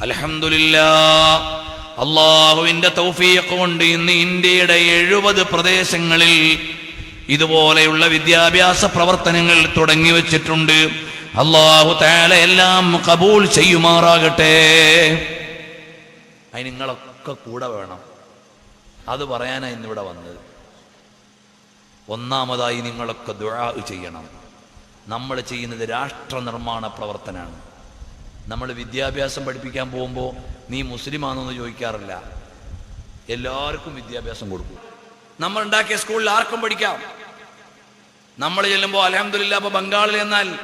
അലഹമില്ല അള്ളാഹുവിന്റെ തൗഫീഖ് കൊണ്ട് ഇന്ന് ഇന്ത്യയുടെ എഴുപത് പ്രദേശങ്ങളിൽ ഇതുപോലെയുള്ള വിദ്യാഭ്യാസ പ്രവർത്തനങ്ങൾ തുടങ്ങി വെച്ചിട്ടുണ്ട്. അള്ളാഹു താല എല്ലാം കബൂൾ ചെയ്യുമാറാകട്ടെ. അതിന് നിങ്ങളൊക്കെ കൂടെ വേണം. അത് പറയാനാണ് ഇന്നിവിടെ വന്നത്. ഒന്നാമതായി നിങ്ങളൊക്കെ ദുആ ചെയ്യണം. നമ്മൾ ചെയ്യുന്നത് രാഷ്ട്ര നിർമ്മാണ പ്രവർത്തനമാണ്. നമ്മൾ വിദ്യാഭ്യാസം പഠിപ്പിക്കാൻ പോകുമ്പോൾ നീ മുസ്ലിമാണെന്ന് ചോദിക്കാറില്ല. എല്ലാവർക്കും വിദ്യാഭ്യാസം കൊടുക്കും. നമ്മൾ ഉണ്ടാക്കിയ സ്കൂളിൽ ആർക്കും പഠിക്കാം? നമ്മൾ ചെല്ലുമ്പോൾ അലഹമില്ല അപ്പൊ ബംഗാളിൽ എന്നാൽ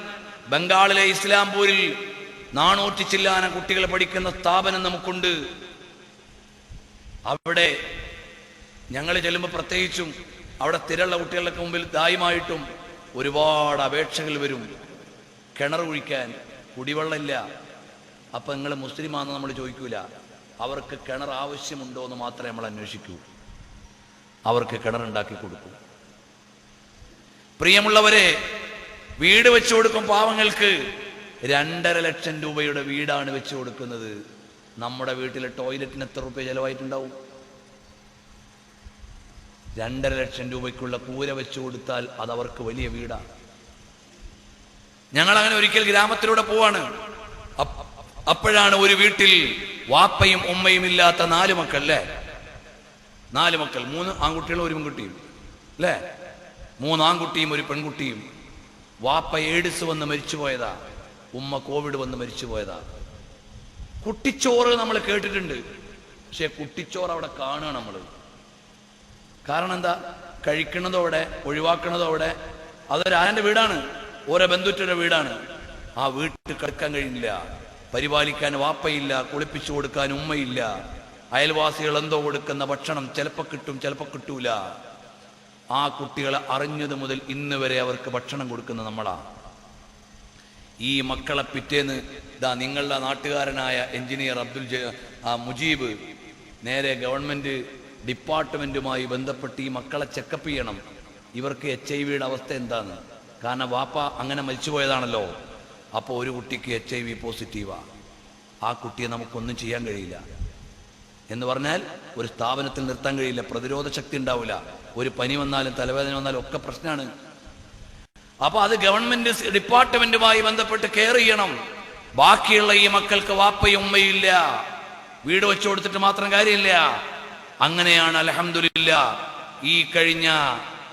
ബംഗാളിലെ ഇസ്ലാംപൂരിൽ നാനൂറ്റി ചില്ലാന കുട്ടികളെ പഠിക്കുന്ന സ്ഥാപനം നമുക്കുണ്ട്. അവിടെ ഞങ്ങൾ ചെല്ലുമ്പോൾ പ്രത്യേകിച്ചും അവിടെ തിരള്ള കുട്ടികളുടെ മുമ്പിൽ ദായമായിട്ടും ഒരുപാട് അപേക്ഷകൾ വരും. കിണർ കുഴിക്കാൻ കുടിവെള്ളമില്ല. അപ്പം നിങ്ങൾ മുസ്ലിമാണെന്ന് നമ്മൾ ചോദിക്കൂല. അവർക്ക് കിണർ ആവശ്യമുണ്ടോ എന്ന് മാത്രമേ നമ്മൾ അന്വേഷിക്കൂ. അവർക്ക് കിണറുണ്ടാക്കി കൊടുക്കും. പ്രിയമുള്ളവരെ വീട് വെച്ചു കൊടുക്കും പാവങ്ങൾക്ക് രണ്ടര ലക്ഷം രൂപയുടെ വീടാണ് വെച്ചു കൊടുക്കുന്നത്. നമ്മുടെ വീട്ടിലെ ടോയ്ലറ്റിന് എത്ര റുപ്യ ചെലവായിട്ടുണ്ടാവും? രണ്ടര ലക്ഷം രൂപയ്ക്കുള്ള കൂര വെച്ചു കൊടുത്താൽ അത് അവർക്ക് വലിയ വീടാണ് ഞങ്ങൾ അങ്ങനെ ഒരിക്കൽ ഗ്രാമത്തിലൂടെ പോവാണ്. അപ്പോഴാണ് ഒരു വീട്ടിൽ വാപ്പയും ഉമ്മയും ഇല്ലാത്ത നാല് മക്കൾ അല്ലേ നാല് മക്കൾ. മൂന്ന് ആൺകുട്ടികളും ഒരു പെൺകുട്ടിയും. അല്ലേ? മൂന്ന് ആൺകുട്ടിയും ഒരു പെൺകുട്ടിയും. വാപ്പ എയ്ഡ്സ് വന്ന് മരിച്ചുപോയതാ ഉമ്മ കോവിഡ് വന്ന് മരിച്ചുപോയതാ കുട്ടിച്ചോറ് നമ്മൾ കേട്ടിട്ടുണ്ട്. പക്ഷെ കുട്ടിച്ചോറ് അവിടെ കാണുക നമ്മൾ കാരണം എന്താ? കഴിക്കുന്നതോടെ ഒഴിവാക്കുന്നതോടെ അതൊരു ആന്റെ വീടാണ്. ഓരോ ബന്ധുറ്റൊരു വീടാണ്. ആ വീട്ടിൽ കിടക്കാൻ കഴിയില്ല പരിപാലിക്കാൻ വാപ്പയില്ല കുളിപ്പിച്ചു കൊടുക്കാൻ ഉമ്മയില്ല. അയൽവാസികൾ എന്തോ കൊടുക്കുന്ന ഭക്ഷണം ചിലപ്പോൾ കിട്ടും ചിലപ്പോൾ കിട്ടൂല. ആ കുട്ടികളെ അറിഞ്ഞത് മുതൽ ഇന്ന് വരെ അവർക്ക് ഭക്ഷണം കൊടുക്കുന്ന നമ്മളാ. ഈ മക്കളെ പിറ്റേന്ന് ഇതാ നിങ്ങളുടെ നാട്ടുകാരനായ എഞ്ചിനീയർ അബ്ദുൽ മുജീബ് നേരെ ഗവൺമെന്റ് ഡിപ്പാർട്ട്മെന്റുമായി ബന്ധപ്പെട്ട് ഈ മക്കളെ ചെക്കപ്പ് ചെയ്യണം. ഇവർക്ക് എച്ച് ഐ വിയുടെ അവസ്ഥ എന്താണ്? കാരണം വാപ്പ അങ്ങനെ മരിച്ചുപോയതാണല്ലോ. അപ്പോൾ ഒരു കുട്ടിക്ക് എച്ച് ഐ വി പോസിറ്റീവാണ് ആ. കുട്ടിയെ നമുക്കൊന്നും ചെയ്യാൻ കഴിയില്ല. എന്ന് പറഞ്ഞാൽ ഒരു സ്ഥാപനത്തിൽ നിർത്താൻ കഴിയില്ല പ്രതിരോധ ശക്തി ഉണ്ടാവില്ല. ഒരു പനി വന്നാലും തലവേദന വന്നാലും ഒക്കെ പ്രശ്നമാണ് അപ്പൊ അത് ഗവൺമെന്റ് ഡിപ്പാർട്ട്മെന്റുമായി ബന്ധപ്പെട്ട് കെയർ ചെയ്യണം. ബാക്കിയുള്ള ഈ മക്കൾക്ക് വാപ്പയും ഉമ്മയില്ല വീട് വെച്ചു കൊടുത്തിട്ട് മാത്രം കാര്യമില്ല. അങ്ങനെയാണ് അലഹമില്ല ഈ കഴിഞ്ഞ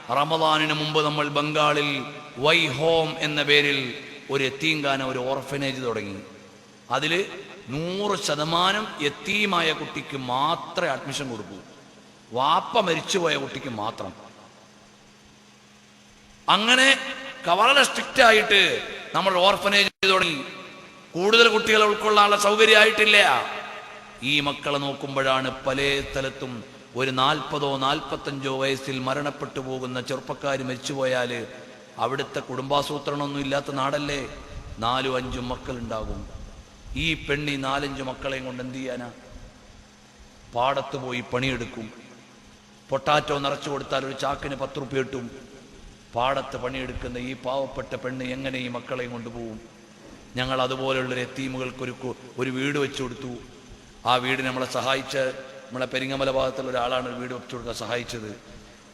റമദാനിന് മുമ്പ് നമ്മൾ ബംഗാളിൽ വൈ ഹോം എന്ന പേരിൽ ഒരു എത്തീങ്കാന ഒരു ഓർഫനേജ് തുടങ്ങി. അതിൽ നൂറ് ശതമാനം എത്തീമായ കുട്ടിക്ക് മാത്രമേ അഡ്മിഷൻ കൊടുക്കൂ. വാപ്പ മരിച്ചുപോയ കുട്ടിക്ക് മാത്രം. അങ്ങനെ വളരെ സ്ട്രിക്റ്റ് ആയിട്ട് നമ്മൾ ഓർഫനേജ് തുടങ്ങി. കൂടുതൽ കുട്ടികളെ ഉൾക്കൊള്ളാനുള്ള സൗകര്യമായിട്ടില്ല. ഈ മക്കളെ നോക്കുമ്പോഴാണ് പല സ്ഥലത്തും ഒരു നാൽപ്പതോ നാൽപ്പത്തഞ്ചോ വയസ്സിൽ മരണപ്പെട്ടു പോകുന്ന ചെറുപ്പക്കാർ മരിച്ചുപോയാൽ അവിടുത്തെ കുടുംബാസൂത്രണമൊന്നും ഇല്ലാത്ത നാടല്ലേ? നാലും അഞ്ചും മക്കളുണ്ടാകും. ഈ പെണ്ണി നാലഞ്ച് മക്കളെയും കൊണ്ട് എന്ത് ചെയ്യാനാ? പാടത്ത് പോയി പണിയെടുക്കും. പൊട്ടാറ്റോ നിറച്ചു കൊടുത്താൽ ഒരു ചാക്കിന് പത്ത് റുപ്യ കിട്ടും. പാടത്ത് പണിയെടുക്കുന്ന ഈ പാവപ്പെട്ട പെണ്ണ് എങ്ങനെ ഈ മക്കളെയും കൊണ്ടുപോകും ഞങ്ങൾ അതുപോലെയുള്ള എത്തീമുകൾക്ക് ഒരു ഒരു വീട് വെച്ചു കൊടുത്തു. ആ വീട് നമ്മളെ സഹായിച്ച നമ്മളെ പെരിങ്ങമല ഭാഗത്തുള്ള ഒരാളാണ് വീട് വെച്ചു കൊടുക്കാൻ സഹായിച്ചത്.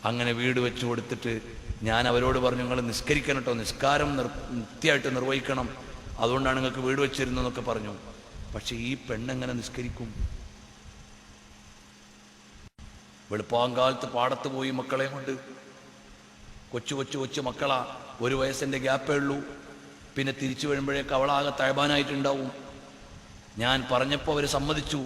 അങ്ങനെ വീട് വെച്ചു കൊടുത്തിട്ട് ഞാൻ അവരോട് പറഞ്ഞു നിങ്ങൾ നിസ്കരിക്കണം കേട്ടോ നിസ്കാരം നിർ നിത്യമായിട്ട് നിർവഹിക്കണം. അതുകൊണ്ടാണ് നിങ്ങൾക്ക് വീട് വെച്ചിരുന്നതെന്നൊക്കെ പറഞ്ഞു. പക്ഷെ ഈ പെണ്ണെങ്ങനെ നിസ്കരിക്കും? വെളുപ്പാങ്കാലത്ത് പാടത്ത് പോയി മക്കളെ കൊണ്ട്. കൊച്ചു കൊച്ചു കൊച്ചു മക്കളാ. ഒരു വയസ്സിന്റെ ഗ്യാപ്പേ ഉള്ളൂ. പിന്നെ തിരിച്ചു വരുമ്പോഴേക്ക് അവളാകെ തഴബാനായിട്ടുണ്ടാവും. ഞാൻ പറഞ്ഞപ്പോൾ അവർ സമ്മതിച്ചു.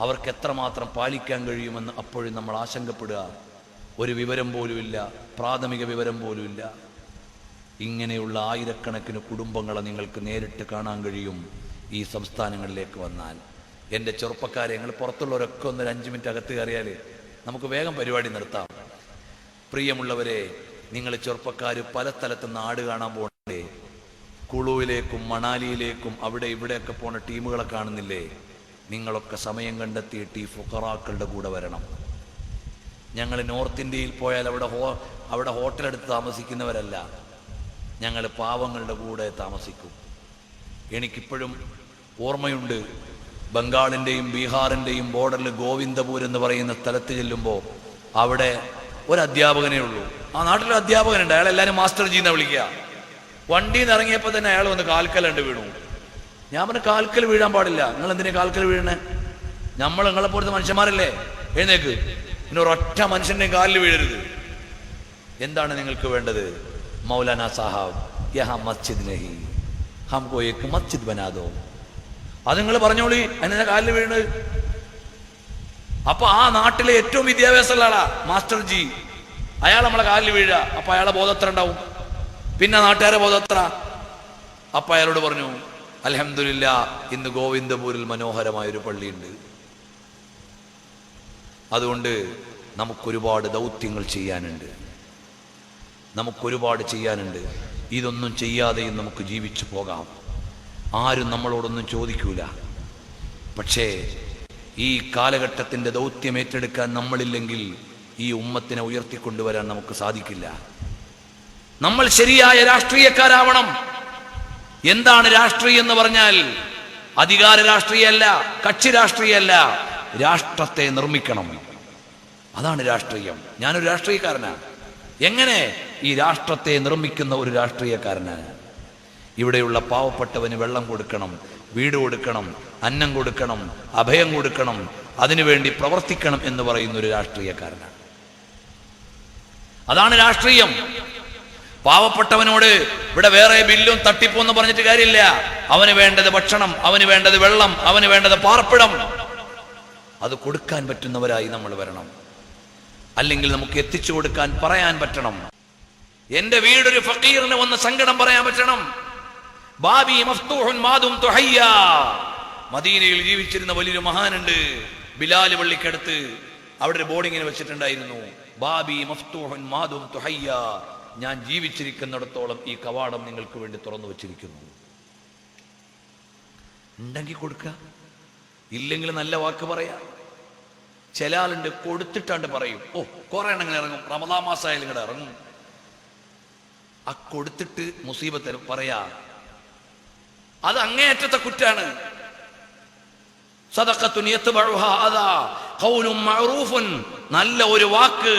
അവർക്ക് എത്രമാത്രം പാലിക്കാൻ കഴിയുമെന്ന് അപ്പോഴും നമ്മൾ ആശങ്കപ്പെടുക. ഒരു വിവരം പോലുമില്ല പ്രാഥമിക വിവരം പോലുമില്ല. ഇങ്ങനെയുള്ള ആയിരക്കണക്കിന് കുടുംബങ്ങളെ നിങ്ങൾക്ക് നേരിട്ട് കാണാൻ കഴിയും ഈ സംസ്ഥാനങ്ങളിലേക്ക് വന്നാൽ. എന്റെ ചെറുപ്പക്കാരെ ഞങ്ങൾ പുറത്തുള്ളവരൊക്കെ ഒന്ന് അഞ്ച് മിനിറ്റ് അകത്ത് കയറിയാൽ നമുക്ക് വേഗം പരിപാടി നിർത്താം. പ്രിയമുള്ളവരെ നിങ്ങൾ ചെറുപ്പക്കാർ പല സ്ഥലത്തും നാട് കാണാൻ പോകണ്ടേ? കുളുവിലേക്കും മണാലിയിലേക്കും അവിടെ ഇവിടെയൊക്കെ പോണ ടീമുകളെ കാണുന്നില്ലേ? നിങ്ങളൊക്കെ സമയം കണ്ടെത്തിയിട്ട് ഈ ഫുക്കറാക്കളുടെ കൂടെ വരണം. ഞങ്ങൾ നോർത്ത് ഇന്ത്യയിൽ പോയാൽ അവിടെ ഹോ അവിടെ ഹോട്ടലെടുത്ത് താമസിക്കുന്നവരല്ല. ഞങ്ങൾ പാവങ്ങളുടെ കൂടെ താമസിക്കും. എനിക്കിപ്പോഴും ഓർമ്മയുണ്ട് ബംഗാളിന്റെയും ബീഹാറിന്റെയും ബോർഡറിൽ ഗോവിന്ദപൂർ എന്ന് പറയുന്ന സ്ഥലത്ത് ചെല്ലുമ്പോൾ അവിടെ ഒരു അധ്യാപകനേ ഉള്ളൂ. ആ നാട്ടിലൊരു അധ്യാപകനുണ്ട് അയാൾ എല്ലാവരും മാസ്റ്റർ ജീന്ന വിളിക്കുക വണ്ടിയിൽ നിന്ന് ഇറങ്ങിയപ്പോൾ തന്നെ അയാൾ വന്ന് കാൽക്കലുണ്ട് വീണു. ഞാൻ പറഞ്ഞു കാൽക്കൽ വീഴാൻ പാടില്ല. നിങ്ങൾ എന്തിനാ കാൽക്കൽ വീഴണേ? നമ്മൾ നിങ്ങളെ പോലത്തെ മനുഷ്യന്മാരല്ലേ? എഴുന്നേക്ക്. പിന്നെ ഒരൊറ്റ മനുഷ്യന്റെ കാലിൽ വീഴരുത്. എന്താണ് നിങ്ങൾക്ക് വേണ്ടത്? മൗലാന സാഹാബ് യഹ മസ്ജിദ് നഹി. ഹംകോ ഏക്ക് മസ്ജിദ് ബനാദോ. അത് നിങ്ങൾ പറഞ്ഞോളി അതിനെ കാലിൽ വീണ്. അപ്പൊ ആ നാട്ടിലെ ഏറ്റവും വിദ്യാഭ്യാസമുള്ള ആളാ മാസ്റ്റർ ജി അയാൾ നമ്മളെ കാലിൽ വീഴുക അപ്പൊ അയാളെ ബോധത്ര ഉണ്ടാവും? പിന്നെ നാട്ടുകാരെ ബോധത്ര അപ്പൊ അയാളോട് പറഞ്ഞു അലഹമില്ല ഇന്ന് ഗോവിന്ദപൂരിൽ മനോഹരമായ ഒരു പള്ളിയുണ്ട്. അതുകൊണ്ട് നമുക്കൊരുപാട് ദൗത്യങ്ങൾ ചെയ്യാനുണ്ട്. നമുക്കൊരുപാട് ചെയ്യാനുണ്ട്. ഇതൊന്നും ചെയ്യാതെയും നമുക്ക് ജീവിച്ചു പോകാം. ആരും നമ്മളോടൊന്നും ചോദിക്കൂല. പക്ഷേ ഈ കാലഘട്ടത്തിന്റെ ദൗത്യം ഏറ്റെടുക്കാൻ നമ്മളില്ലെങ്കിൽ ഈ ഉമ്മത്തിനെ ഉയർത്തിക്കൊണ്ടുവരാൻ നമുക്ക് സാധിക്കില്ല. നമ്മൾ ശരിയായ രാഷ്ട്രീയക്കാരാവണം. എന്താണ് രാഷ്ട്രീയം എന്ന് പറഞ്ഞാൽ അധികാര രാഷ്ട്രീയമല്ല കക്ഷി രാഷ്ട്രീയമല്ല. രാഷ്ട്രത്തെ നിർമ്മിക്കണം. അതാണ് രാഷ്ട്രീയം. ഞാനൊരു രാഷ്ട്രീയക്കാരനാണ് എങ്ങനെ ഈ രാഷ്ട്രത്തെ നിർമ്മിക്കുന്ന ഒരു രാഷ്ട്രീയക്കാരനാണ് ഇവിടെയുള്ള പാവപ്പെട്ടവന് വെള്ളം കൊടുക്കണം വീട് കൊടുക്കണം അന്നം കൊടുക്കണം അഭയം കൊടുക്കണം അതിനുവേണ്ടി പ്രവർത്തിക്കണം എന്ന് പറയുന്ന ഒരു രാഷ്ട്രീയക്കാരനാണ് അതാണ് രാഷ്ട്രീയം. പാവപ്പെട്ടവനോട് ഇവിടെ വേറെ ബില്ലും തട്ടിപ്പോന്ന് പറഞ്ഞിട്ട് കാര്യമില്ല. അവന് വേണ്ടത് ഭക്ഷണം അവന് വേണ്ടത് വെള്ളം അവന് വേണ്ടത് പാർപ്പിടം. അത് കൊടുക്കാൻ പറ്റുന്നവരായി നമ്മൾ വരണം. അല്ലെങ്കിൽ നമുക്ക് എത്തിച്ചു കൊടുക്കാൻ പറയാൻ പറ്റണം. എന്റെ വീടൊരു ഫക്കീറിന് വന്ന് സങ്കടം പറയാൻ പറ്റണം. ബാബി മഫ്തൂഹുൻ തുഹയ്യ. മദീനയിൽ ജീവിച്ചിരുന്ന വലിയൊരു മഹാനുണ്ട് ബിലാൽ പള്ളിക്കടുത്ത്. അവിടെ ഒരു ബോർഡിങ്ങിന് വെച്ചിട്ടുണ്ടായിരുന്നു. ബാബി മഫ്തൂഹുൻ മാതും തുഹയ്യ. ഞാൻ ജീവിച്ചിരിക്കുന്നിടത്തോളം ഈ കവാടം നിങ്ങൾക്ക് വേണ്ടി തുറന്നു വെച്ചിരിക്കുന്നു. ഉണ്ടെങ്കിൽ കൊടുക്ക. ഇല്ലെങ്കിൽ നല്ല വാക്ക് പറയാം. ചില ആളുണ്ട് കൊടുത്തിട്ടാണ്ട് പറയും. ഓ കുറെ എണ്ണം ഇറങ്ങും. റമദാ മാസമായാലും ഇങ്ങോട്ട് ഇറങ്ങും. ആ കൊടുത്തിട്ട് മുസീബത്ത് പറയാ അത് അങ്ങേയറ്റത്തെ കുറ്റാണ്. നല്ല ഒരു വാക്ക്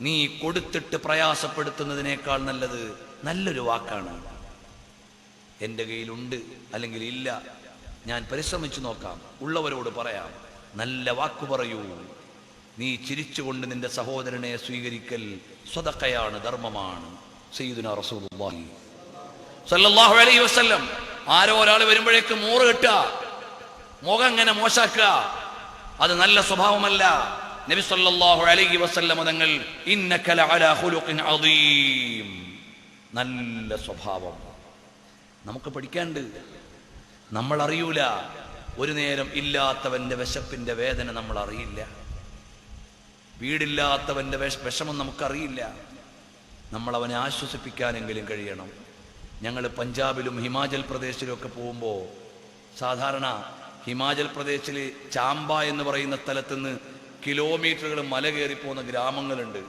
നീ കൊടുത്തിട്ട് പ്രയാസപ്പെടുത്തുന്നതിനേക്കാൾ നല്ലത് നല്ലൊരു വാക്കാണ്. എന്റെ കയ്യിലുണ്ട് അല്ലെങ്കിൽ ഇല്ല. ഞാൻ പരിശ്രമിച്ചു നോക്കാം. ഉള്ളവരോട് പറയാം. നല്ല വാക്കു പറയൂ. നീ ചിരിച്ചുകൊണ്ട് നിന്റെ സഹോദരനെ സ്വീകരിക്കൽ സ്വതക്കയാണ് ധർമ്മമാണ്. സയ്യിദുന റസൂലുള്ളാഹി അലൈഹി വസല്ലം. ആരോ ഒരാൾ വരുമ്പോഴേക്ക് മൂറ് കിട്ടുക. മുഖം ഇങ്ങനെ മോശാക്കുക. അത് നല്ല സ്വഭാവമല്ല. നബി അലൈഹി വസല്ലം തങ്ങൾ ഇന്നക ലഅലാ നല്ല സ്വഭാവം. നമുക്ക് പഠിക്കാണ്ട് നമ്മൾ അറിയൂല ഒരു നേരം ഇല്ലാത്തവന്റെ വിശപ്പിന്റെ വേദന നമ്മൾ അറിയില്ല വീടില്ലാത്തവന്റെ വിഷ വിഷമം നമുക്കറിയില്ല. നമ്മൾ അവനെ ആശ്വസിപ്പിക്കാനെങ്കിലും കഴിയണം. ഞങ്ങൾ പഞ്ചാബിലും ഹിമാചൽ പ്രദേശിലും ഒക്കെ പോകുമ്പോൾ സാധാരണ ഹിമാചൽ പ്രദേശിൽ ചാമ്പ എന്ന് പറയുന്ന സ്ഥലത്തുനിന്ന് കിലോമീറ്ററുകൾ മല കയറി പോകുന്ന ഗ്രാമങ്ങളുണ്ട്.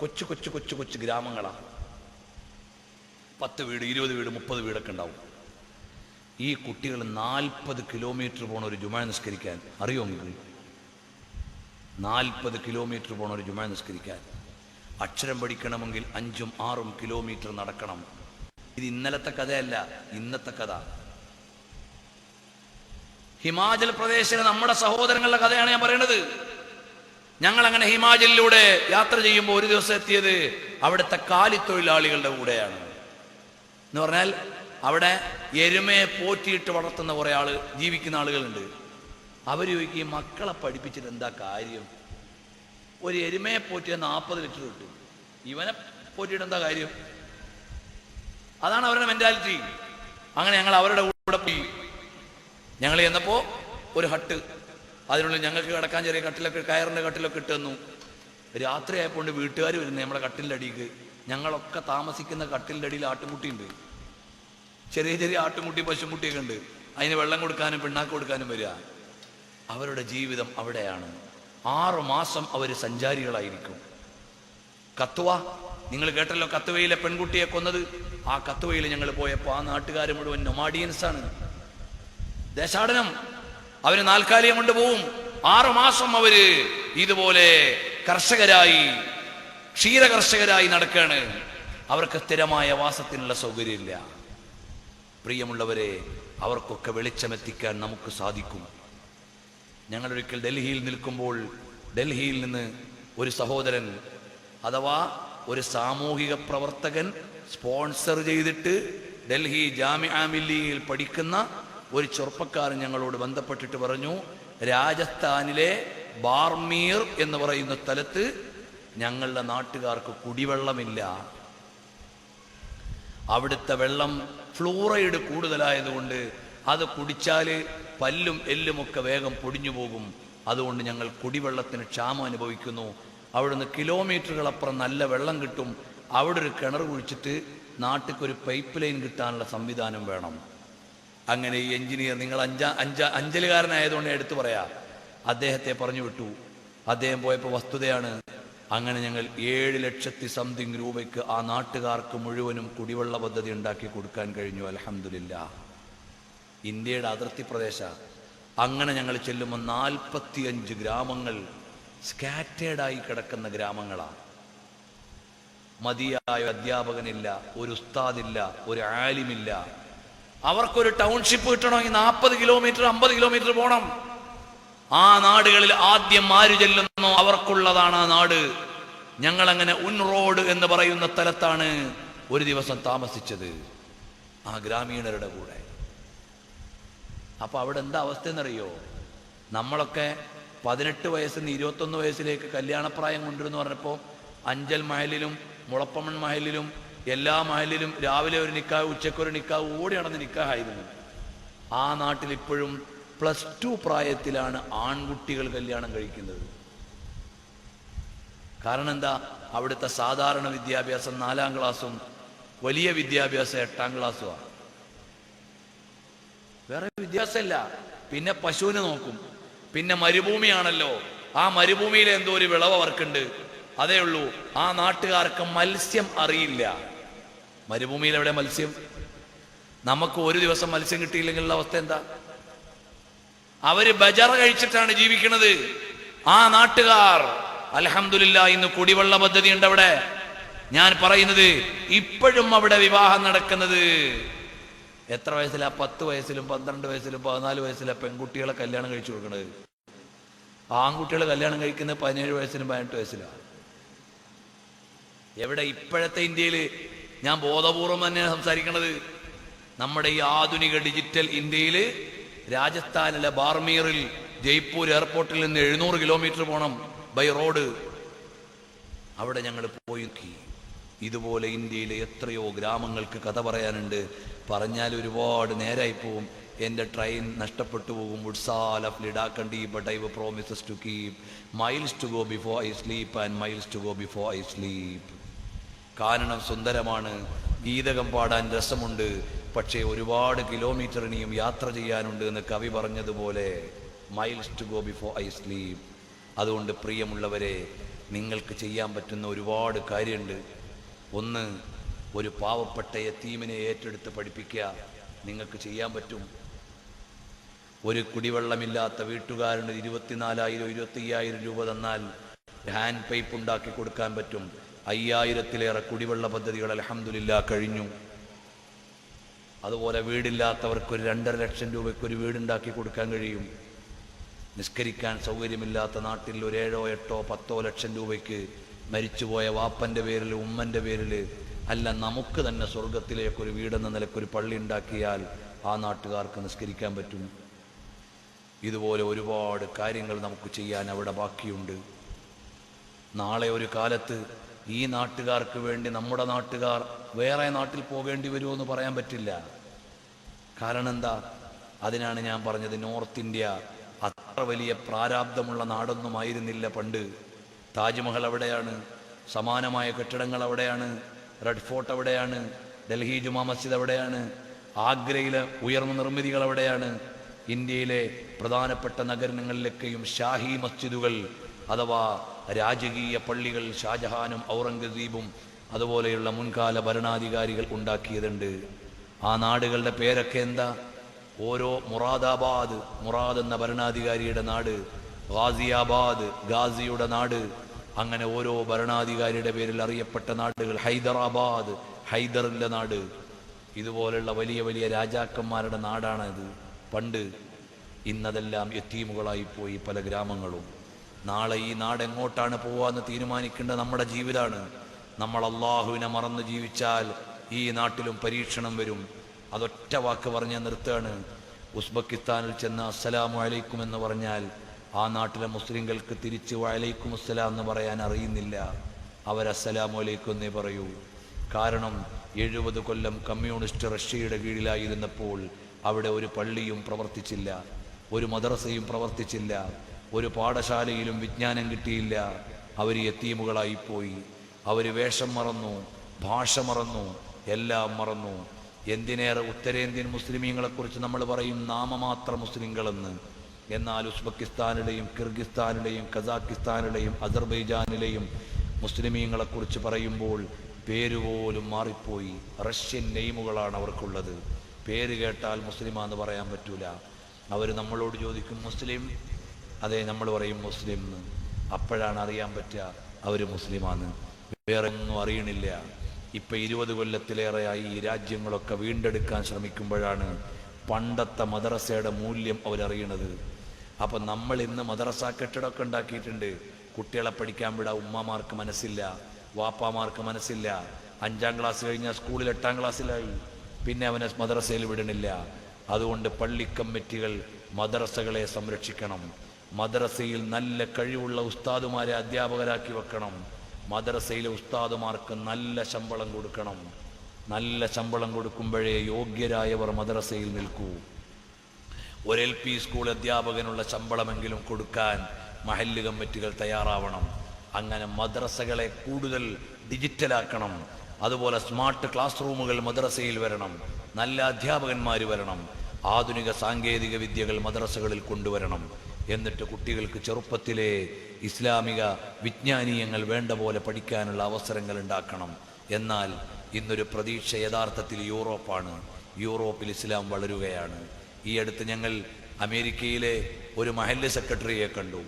കൊച്ചു കൊച്ചു കൊച്ചു കൊച്ചു ഗ്രാമങ്ങളാണ് പത്ത് വീട് ഇരുപത് വീട് മുപ്പത് വീടൊക്കെ ഉണ്ടാവും. ഈ കുട്ടികൾ നാൽപ്പത് കിലോമീറ്റർ പോണ ഒരു ജുമാ നിസ്കരിക്കാൻ. അറിയോ നിങ്ങൾക്ക്? നാൽപ്പത് കിലോമീറ്റർ പോണ ഒരു ജുമാ നിസ്കരിക്കാൻ. അക്ഷരം പഠിക്കണമെങ്കിൽ അഞ്ചും ആറും കിലോമീറ്റർ നടക്കണം. ഇത് ഇന്നലത്തെ കഥയല്ല ഇന്നത്തെ കഥ. ഹിമാചൽ പ്രദേശിലെ നമ്മുടെ സഹോദരങ്ങളുടെ കഥയാണ് ഞാൻ പറയുന്നത് ഞങ്ങൾ അങ്ങനെ ഹിമാചലിലൂടെ യാത്ര ചെയ്യുമ്പോൾ ഒരു ദിവസം എത്തിയത് അവിടുത്തെ കാലിത്തൊഴിലാളികളുടെ കൂടെയാണ്. എന്ന് പറഞ്ഞാൽ അവിടെ എരുമയെ പോറ്റിയിട്ട് വളർത്തുന്ന കുറെ ആൾ ജീവിക്കുന്ന ആളുകളുണ്ട്. അവർ ചോദിക്കും മക്കളെ പഠിപ്പിച്ചിട്ട് എന്താ കാര്യം? ഒരു എരുമയെ പോറ്റിയ നാൽപ്പത് ലിറ്റർ കിട്ടും. ഇവനെ പോറ്റിയിട്ട് എന്താ കാര്യം? അതാണ് അവരുടെ മെന്റാലിറ്റി അങ്ങനെ ഞങ്ങൾ അവരുടെ കൂടെ പോയി. ഞങ്ങൾ ചെന്നപ്പോ ഒരു ഹട്ട്. അതിനുള്ളിൽ ഞങ്ങൾക്ക് കിടക്കാൻ ചെറിയ കട്ടിലൊക്കെ കയറിന്റെ കട്ടിലൊക്കെ ഇട്ടുതന്നു രാത്രി ആയപ്പോൾ വീട്ടുകാർ വരുന്നത് നമ്മുടെ കട്ടിലിന്റെ അടിക്ക് ഞങ്ങളൊക്കെ താമസിക്കുന്ന കട്ടിലിന്റെ അടിയിൽ ആട്ടുമുട്ടിയുണ്ട്. ചെറിയ ചെറിയ ആട്ടുമുട്ടി പശുമുട്ടിയൊക്കെ ഉണ്ട്. അതിന് വെള്ളം കൊടുക്കാനും പിണ്ണാക്ക് കൊടുക്കാനും വരിക. അവരുടെ ജീവിതം അവിടെയാണ്. ആറു മാസം അവർ സഞ്ചാരികളായിരിക്കും. കത്തുവ നിങ്ങൾ കേട്ടല്ലോ കത്തുവയിലെ പെൺകുട്ടിയെ കൊന്നത്. ആ കത്തുവയിൽ ഞങ്ങൾ പോയപ്പോൾ ആ നാട്ടുകാർ മുഴുവൻ നൊമാഡിയൻസ് ആണ്. ദേശാടനം. അവർ നാൽക്കാലിയം കൊണ്ടുപോകും ആറു മാസം അവർ ഇതുപോലെ കർഷകരായി ക്ഷീര കർഷകരായി നടക്കാണ്. അവർക്ക് സ്ഥിരമായ വാസത്തിനുള്ള സൗകര്യമില്ല. പ്രിയമുള്ളവരെ അവർക്കൊക്കെ വെളിച്ചമെത്തിക്കാൻ നമുക്ക് സാധിക്കും. ഞങ്ങളൊരിക്കൽ ഡൽഹിയിൽ നിൽക്കുമ്പോൾ ഡൽഹിയിൽ നിന്ന് ഒരു സഹോദരൻ അഥവാ ഒരു സാമൂഹിക പ്രവർത്തകൻ സ്പോൺസർ ചെയ്തിട്ട് ഡൽഹി ജാമിഅ മില്ലിയിൽ പഠിക്കുന്ന ഒരു ചെറുപ്പക്കാരൻ ഞങ്ങളോട് ബന്ധപ്പെട്ടിട്ട് പറഞ്ഞു രാജസ്ഥാനിലെ ബാർമീർ എന്ന് പറയുന്ന സ്ഥലത്ത് ഞങ്ങളുടെ നാട്ടുകാർക്ക് കുടിവെള്ളമില്ല. അവിടുത്തെ വെള്ളം ഫ്ലൂറൈഡ് കൂടുതലായതുകൊണ്ട് അത് കുടിച്ചാൽ പല്ലും എല്ലുമൊക്കെ വേഗം പൊടിഞ്ഞു പോകും. അതുകൊണ്ട് ഞങ്ങൾ കുടിവെള്ളത്തിന് ക്ഷാമം അനുഭവിക്കുന്നു. അവിടുന്ന് കിലോമീറ്ററുകളപ്പുറം നല്ല വെള്ളം കിട്ടും. അവിടെ ഒരു കിണർ കുഴിച്ചിട്ട് നാട്ടിക്കൊരു പൈപ്പ് ലൈൻ കിട്ടാനുള്ള സംവിധാനം വേണം. അങ്ങനെ ഈ എഞ്ചിനീയർ നിങ്ങൾ അഞ്ചാ അഞ്ചാ അഞ്ചലുകാരനായതുകൊണ്ട് എടുത്തു പറയാ. അദ്ദേഹത്തെ പറഞ്ഞു വിട്ടു. അദ്ദേഹം പോയപ്പോൾ വസ്തുതയാണ് അങ്ങനെ ഞങ്ങൾ ഏഴ് ലക്ഷത്തി സംതിങ് രൂപയ്ക്ക് ആ നാട്ടുകാർക്ക് മുഴുവനും കുടിവെള്ള പദ്ധതി ഉണ്ടാക്കി കൊടുക്കാൻ കഴിഞ്ഞു അലഹമില്ല ഇന്ത്യയുടെ അതിർത്തി പ്രദേശ. അങ്ങനെ ഞങ്ങൾ ചെല്ലുമ്പോൾ നാൽപ്പത്തിയഞ്ച് ഗ്രാമങ്ങൾ സ്കാറ്റേഡായി കിടക്കുന്ന ഗ്രാമങ്ങളാണ് മതിയായ അധ്യാപകനില്ല ഒരു ഉസ്താദില്ല ഒരു ആലിമില്ല. അവർക്കൊരു ടൗൺഷിപ്പ് കിട്ടണമെങ്കിൽ നാൽപ്പത് കിലോമീറ്റർ അമ്പത് കിലോമീറ്റർ പോകണം ആ നാടുകളിൽ ആദ്യം ആര് ചെല്ലുന്നോ? അവർക്കുള്ളതാണ് ആ നാട്. ഞങ്ങൾ അങ്ങനെ ഉൻ റോഡ് എന്ന് പറയുന്ന സ്ഥലത്താണ് ഒരു ദിവസം താമസിച്ചത്. ആ ഗ്രാമീണരുടെ കൂടെ. അപ്പൊ അവിടെ എന്താ അവസ്ഥ എന്നറിയോ നമ്മളൊക്കെ പതിനെട്ട് വയസ്സിൽ നിന്ന് ഇരുപത്തൊന്ന് വയസ്സിലേക്ക് കല്യാണപ്രായം കൊണ്ടുവരുന്നു പറഞ്ഞപ്പോൾ അഞ്ചൽ മഹലിലും മുളപ്പമൺ മഹലിലും എല്ലാ മഹലിലും രാവിലെ ഒരു നിക്കാഹ് ഉച്ചക്കൊരു നിക്കാഹ് ഓടി നടന്ന് നിക്കാഹായിരുന്നു ആ നാട്ടിൽ ഇപ്പോഴും പ്ലസ് ടു പ്രായത്തിലാണ് ആൺകുട്ടികൾ കല്യാണം കഴിക്കുന്നത്. കാരണം എന്താ? അവിടുത്തെ സാധാരണ വിദ്യാഭ്യാസം നാലാം ക്ലാസ്സും വലിയ വിദ്യാഭ്യാസം എട്ടാം ക്ലാസ്സുമാണ് വേറെ വിദ്യാഭ്യാസമില്ല. പിന്നെ പശുവിനെ നോക്കും. പിന്നെ മരുഭൂമിയാണല്ലോ. ആ മരുഭൂമിയിൽ എന്തോ ഒരു വിളവ് അവർക്കുണ്ട്. അതേ ഉള്ളൂ. ആ നാട്ടുകാർക്ക് മത്സ്യം അറിയില്ല. മരുഭൂമിയിൽ എവിടെ മത്സ്യം? നമുക്ക് ഒരു ദിവസം മത്സ്യം കിട്ടിയില്ലെങ്കിലുള്ള അവസ്ഥ എന്താ? അവർ ബജറ കഴിച്ചിട്ടാണ് ജീവിക്കുന്നത്. ആ നാട്ടുകാർ അലഹമില്ല ഇന്ന് കുടിവെള്ള പദ്ധതി ഉണ്ട് അവിടെ. ഞാൻ പറയുന്നത് ഇപ്പോഴും അവിടെ വിവാഹം നടക്കുന്നത്. എത്ര വയസ്സിലാ? പത്ത് വയസ്സിലും പന്ത്രണ്ട് വയസ്സിലും പതിനാല് വയസ്സിലെ പെൺകുട്ടികളെ കല്യാണം കഴിച്ചു കൊടുക്കുന്നത് ആൺകുട്ടികളെ കല്യാണം കഴിക്കുന്നത് പതിനേഴ് വയസ്സിലും പതിനെട്ട് വയസ്സിലാണ് എവിടെ? ഇപ്പോഴത്തെ ഇന്ത്യയിൽ ഞാൻ ബോധപൂർവം തന്നെയാണ് സംസാരിക്കുന്നത് നമ്മുടെ ഈ ആധുനിക ഡിജിറ്റൽ ഇന്ത്യയിൽ രാജസ്ഥാനിലെ ബാർമീറിൽ ജയ്പൂർ എയർപോർട്ടിൽ നിന്ന് എഴുന്നൂറ് കിലോമീറ്റർ പോകണം ബൈ റോഡ്. അവിടെ ഞങ്ങൾ പോയി നോക്കി ഇതുപോലെ ഇന്ത്യയിലെ എത്രയോ ഗ്രാമങ്ങൾക്ക് കഥ പറയാനുണ്ട്. പറഞ്ഞാൽ ഒരുപാട് നേരായി പോവും. എന്റെ ട്രെയിൻ നഷ്ടപ്പെട്ടു പോകും. Woods are of ലിഡാക്കണ്ടി but I promises to keep miles to go before I sleep and miles to go before I sleep കാരണം സുന്ദരമാണ്. ഗീതകം പാടാൻ രസമുണ്ട്. പക്ഷേ ഒരുപാട് കിലോമീറ്റർ ഇനിയും യാത്ര ചെയ്യാനുണ്ട് എന്ന് കവി പറഞ്ഞതുപോലെ miles to go before I sleep അതുകൊണ്ട് പ്രിയമുള്ളവരെ നിങ്ങൾക്ക് ചെയ്യാൻ പറ്റുന്ന ഒരുപാട് കാര്യമുണ്ട് ഒന്ന് ഒരു പാവപ്പെട്ട യത്തീമിനെ ഏറ്റെടുത്ത് പഠിപ്പിക്കുക നിങ്ങൾക്ക് ചെയ്യാൻ പറ്റും. ഒരു കുടിവെള്ളമില്ലാത്ത വീട്ടുകാരന് ഇരുപത്തിനാലായിരം ഇരുപത്തി അയ്യായിരം രൂപ തന്നാൽ ഹാൻഡ് പൈപ്പ് ഉണ്ടാക്കി കൊടുക്കാൻ പറ്റും. അയ്യായിരത്തിലേറെ കുടിവെള്ള പദ്ധതികൾ അലഹമില്ല കഴിഞ്ഞു. അതുപോലെ വീടില്ലാത്തവർക്ക് ഒരു രണ്ടര ലക്ഷം രൂപയ്ക്ക് ഒരു വീടുണ്ടാക്കി കൊടുക്കാൻ കഴിയും. നിസ്കരിക്കാൻ സൗകര്യമില്ലാത്ത നാട്ടിൽ ഒരു ഏഴോ എട്ടോ പത്തോ ലക്ഷം രൂപയ്ക്ക് മരിച്ചുപോയ വാപ്പന്റെ പേരിൽ ഉമ്മന്റെ പേരിൽ അല്ല നമുക്ക് തന്നെ സ്വർഗത്തിലേക്ക് ഒരു വീടെന്ന നിലക്കൊരു പള്ളി ഉണ്ടാക്കിയാൽ ആ നാട്ടുകാർക്ക് നിസ്കരിക്കാൻ പറ്റും. ഇതുപോലെ ഒരുപാട് കാര്യങ്ങൾ നമുക്ക് ചെയ്യാൻ അവിടെ ബാക്കിയുണ്ട്. നാളെ ഒരു കാലത്ത് ഈ നാട്ടുകാർക്ക് വേണ്ടി നമ്മുടെ നാട്ടുകാർ വേറെ നാട്ടിൽ പോകേണ്ടി വരുമോ എന്ന് പറയാൻ പറ്റില്ല. കാരണം എന്താ? അതിനാണ് ഞാൻ പറഞ്ഞത് നോർത്ത് ഇന്ത്യ അത്ര വലിയ പ്രാരാബ്ദമുള്ള നാടൊന്നും ആയിരുന്നില്ല പണ്ട്. താജ്മഹൽ അവിടെയാണ് സമാനമായ കെട്ടിടങ്ങൾ അവിടെയാണ് റെഡ് ഫോർട്ട് അവിടെയാണ് ഡൽഹി ജുമാ മസ്ജിദ് അവിടെയാണ് ആഗ്രയിലെ ഉയർന്ന നിർമ്മിതികൾ അവിടെയാണ് ഇന്ത്യയിലെ പ്രധാനപ്പെട്ട നഗരങ്ങളിലൊക്കെയും ഷാഹി മസ്ജിദുകൾ അഥവാ രാജകീയ പള്ളികൾ ഷാജഹാനും ഔറംഗസീബും അതുപോലെയുള്ള മുൻകാല ഭരണാധികാരികൾ ഉണ്ടാക്കിയതുണ്ട്. ആ നാടുകളുടെ പേരൊക്കെ എന്താ? ഓരോ മുറാദാബാദ് മുറാദ് എന്ന ഭരണാധികാരിയുടെ നാട് ഗാസിയാബാദ് ഗാസിയുടെ നാട് അങ്ങനെ ഓരോ ഭരണാധികാരിയുടെ പേരിൽ അറിയപ്പെട്ട നാടുകൾ ഹൈദരാബാദ് ഹൈദറിന്റെ നാട്. ഇതുപോലുള്ള വലിയ വലിയ രാജാക്കന്മാരുടെ നാടാണ് ഇത് പണ്ട് ഇന്നതെല്ലാം എത്തീമുകളായി പോയി പല ഗ്രാമങ്ങളും. നാളെ ഈ നാട് എങ്ങോട്ടാണ് പോവാന്ന് തീരുമാനിക്കേണ്ട നമ്മുടെ ജീവിതമാണ് നമ്മൾ അള്ളാഹുവിനെ മറന്ന് ജീവിച്ചാൽ ഈ നാട്ടിലും പരീക്ഷണം വരും. അതൊറ്റ വാക്ക് പറഞ്ഞ നിർത്തുകയാണ്. ഉസ്ബക്കിസ്ഥാനിൽ ചെന്ന് അസ്സലാമു അലൈക്കും എന്ന് പറഞ്ഞാൽ ആ നാട്ടിലെ മുസ്ലിങ്ങൾക്ക് തിരിച്ച് വലൈക്കും അസ്സലാം എന്ന് പറയാൻ അറിയുന്നില്ല. അവർ അസ്സലാമു അലൈക്കും എന്നേ പറയൂ. കാരണം എഴുപത് കൊല്ലം കമ്മ്യൂണിസ്റ്റ് റഷ്യയുടെ കീഴിലായിരുന്നപ്പോൾ അവിടെ ഒരു പള്ളിയും പ്രവർത്തിച്ചില്ല ഒരു മദ്രസയും പ്രവർത്തിച്ചില്ല ഒരു പാഠശാലയിലും വിജ്ഞാനം കിട്ടിയില്ല. അവർ എത്തീമുകളായിപ്പോയി അവർ വേഷം മറന്നു ഭാഷ മറന്നു എല്ലാം മറന്നു. എന്തിനേറെ ഉത്തരേന്ത്യൻ മുസ്ലിമീങ്ങളെക്കുറിച്ച് നമ്മൾ പറയും നാമമാത്ര മുസ്ലിങ്ങളെന്ന്. എന്നാൽ ഉസ്ബെക്കിസ്ഥാനിലെയും കിർഗിസ്ഥാനിലെയും കസാക്കിസ്ഥാനിലെയും അസർബൈജാനിലെയും മുസ്ലിമീങ്ങളെക്കുറിച്ച് പറയുമ്പോൾ പേരുപോലും മാറിപ്പോയി. റഷ്യൻ നെയിമുകളാണ് അവർക്കുള്ളത്. പേര് കേട്ടാൽ മുസ്ലിമാന്ന് പറയാൻ പറ്റൂല. അവർ നമ്മളോട് ചോദിക്കും മുസ്ലിം? അതെ നമ്മൾ പറയും മുസ്ലിം എന്ന് അപ്പോഴാണ് അറിയാൻ പറ്റുക അവർ മുസ്ലിമാന്ന്. വേറെ ഒന്നും അറിയണില്ല. ഇപ്പൊ ഇരുപത് കൊല്ലത്തിലേറെയായി ഈ രാജ്യങ്ങളൊക്കെ വീണ്ടെടുക്കാൻ ശ്രമിക്കുമ്പോഴാണ് പണ്ടത്തെ മദ്രസയുടെ മൂല്യം അവരറിയണത്. അപ്പൊ നമ്മൾ ഇന്ന് മദ്രസ കെട്ടിടമൊക്കെ ഉണ്ടാക്കിയിട്ടുണ്ട്. കുട്ടികളെ പഠിക്കാൻ വിടാൻ ഉമ്മമാർക്ക് മനസ്സില്ല വാപ്പാമാർക്ക് മനസ്സില്ല. അഞ്ചാം ക്ലാസ് കഴിഞ്ഞാൽ സ്കൂളിൽ എട്ടാം ക്ലാസ്സിലായി. പിന്നെ അവനെ മദ്രസയിൽ വിടണില്ല. അതുകൊണ്ട് പള്ളി കമ്മിറ്റികൾ മദ്രസകളെ സംരക്ഷിക്കണം. മദ്രസയിൽ നല്ല കഴിവുള്ള ഉസ്താദുമാരെ അധ്യാപകരാക്കി വെക്കണം. മദ്രസയിലെ ഉസ്താദുമാർക്ക് നല്ല ശമ്പളം കൊടുക്കണം. നല്ല ശമ്പളം കൊടുക്കുമ്പോഴേ യോഗ്യരായവർ മദ്രസയിൽ നിൽക്കൂ. ഒരു എൽ പി സ്കൂൾ അധ്യാപകനുള്ള ശമ്പളമെങ്കിലും കൊടുക്കാൻ മഹല്ല് കമ്മിറ്റികൾ തയ്യാറാവണം. അങ്ങനെ മദ്രസകളെ കൂടുതൽ ഡിജിറ്റലാക്കണം. അതുപോലെ സ്മാർട്ട് ക്ലാസ് റൂമുകൾ മദ്രസയിൽ വരണം. നല്ല അധ്യാപകന്മാർ വരണം. ആധുനിക സാങ്കേതിക വിദ്യകൾ മദ്രസകളിൽ കൊണ്ടുവരണം. എന്നിട്ട് കുട്ടികൾക്ക് ചെറുപ്പത്തിലെ ഇസ്ലാമിക വിജ്ഞാനീയങ്ങൾ വേണ്ട പോലെ പഠിക്കാനുള്ള അവസരങ്ങൾ ഉണ്ടാക്കണം. എന്നാൽ ഇന്നൊരു പ്രതീക്ഷ യഥാർത്ഥത്തിൽ യൂറോപ്പാണ്. യൂറോപ്പിൽ ഇസ്ലാം വളരുകയാണ്. ഈ അടുത്ത് ഞങ്ങൾ അമേരിക്കയിലെ ഒരു മഹല്ല് സെക്രട്ടറിയെ കണ്ടു.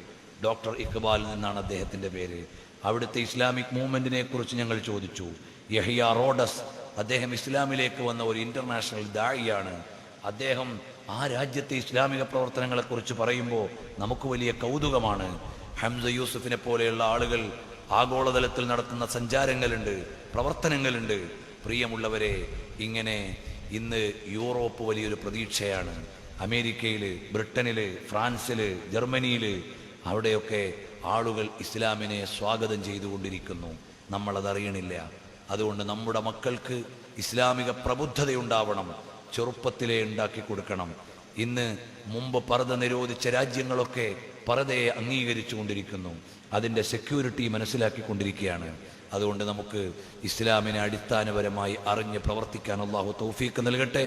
ഡോക്ടർ ഇക്ബാൽ എന്നാണ് അദ്ദേഹത്തിന്റെ പേര്. അവിടുത്തെ ഇസ്ലാമിക് മൂവ്മെന്റിനെ കുറിച്ച് ഞങ്ങൾ ചോദിച്ചു. യഹിയ റോഡസ് അദ്ദേഹം ഇസ്ലാമിലേക്ക് വന്ന ഒരു ഇന്റർനാഷണൽ ദായിയാണ്. അദ്ദേഹം ആ രാജ്യത്തെ ഇസ്ലാമിക പ്രവർത്തനങ്ങളെ കുറിച്ച് പറയുമ്പോൾ നമുക്ക് വലിയ കൗതുകമാണ്. ഹംസ യൂസഫിനെ പോലെയുള്ള ആളുകൾ ആഗോളതലത്തിൽ നടത്തുന്ന സഞ്ചാരങ്ങളുണ്ട് പ്രവർത്തനങ്ങളുണ്ട്. പ്രിയമുള്ളവരെ ഇങ്ങനെ ഇന്ന് യൂറോപ്പ് വലിയൊരു പ്രതീക്ഷയാണ്. അമേരിക്കയിൽ ബ്രിട്ടനിൽ ഫ്രാൻസിൽ ജർമ്മനിയിൽ അവിടെയൊക്കെ ആളുകൾ ഇസ്ലാമിനെ സ്വാഗതം ചെയ്തുകൊണ്ടിരിക്കുന്നു. നമ്മളതറിയണില്ല. അതുകൊണ്ട് നമ്മുടെ മക്കൾക്ക് ഇസ്ലാമിക പ്രബുദ്ധതയുണ്ടാവണം. ചെറുപ്പത്തിലേ ഉണ്ടാക്കി കൊടുക്കണം. ഇന്ന് മുമ്പ് പർദ നിരോധിച്ച രാജ്യങ്ങളൊക്കെ പർദയെ അംഗീകരിച്ചു കൊണ്ടിരിക്കുന്നു അതിന്റെ സെക്യൂരിറ്റി മനസ്സിലാക്കിക്കൊണ്ടിരിക്കുകയാണ്. അതുകൊണ്ട് നമുക്ക് ഇസ്ലാമിനെ അടിസ്ഥാനപരമായി അറിഞ്ഞ് പ്രവർത്തിക്കാൻ അള്ളാഹു തൗഫീക്ക് നൽകട്ടെ.